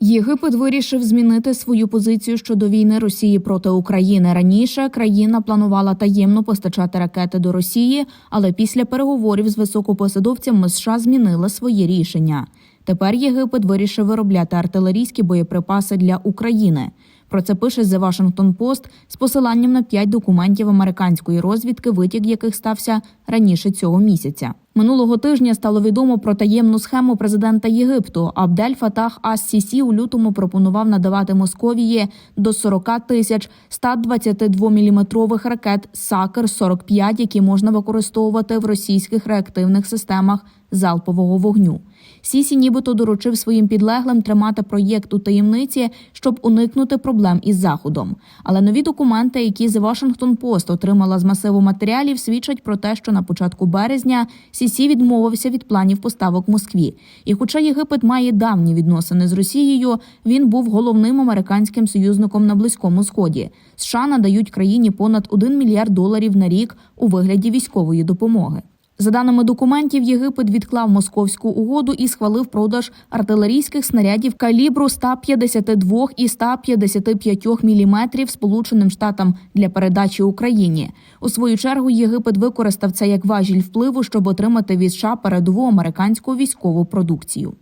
Єгипет вирішив змінити свою позицію щодо війни Росії проти України. Раніше країна планувала таємно постачати ракети до Росії, але після переговорів з високопосадовцями США змінили своє рішення. Тепер Єгипет вирішив виробляти артилерійські боєприпаси для України. Про це пише The Washington Post з посиланням на п'ять документів американської розвідки, витік яких стався раніше цього місяця. Минулого тижня стало відомо про таємну схему президента Єгипту. Абдель Фатах Ас-Сісі у лютому пропонував надавати Московії до 40 тисяч 122-мм ракет Сакер-45, які можна використовувати в російських реактивних системах залпового вогню. Сісі нібито доручив своїм підлеглим тримати проєкт у таємниці, щоб уникнути проблем із заходом. Але нові документи, які The Washington Post отримала з масиву матеріалів, свідчать про те, що на початку березня Сісі відмовився від планів поставок Москві. І, хоча Єгипет має давні відносини з Росією, він був головним американським союзником на близькому сході. США надають країні понад 1 мільярд доларів на рік у вигляді військової допомоги. За даними документів, Єгипет відклав московську угоду і схвалив продаж артилерійських снарядів калібру 152 і 155 мм Сполученим Штатам для передачі Україні. У свою чергу Єгипет використав це як важіль впливу, щоб отримати від США передову американську військову продукцію.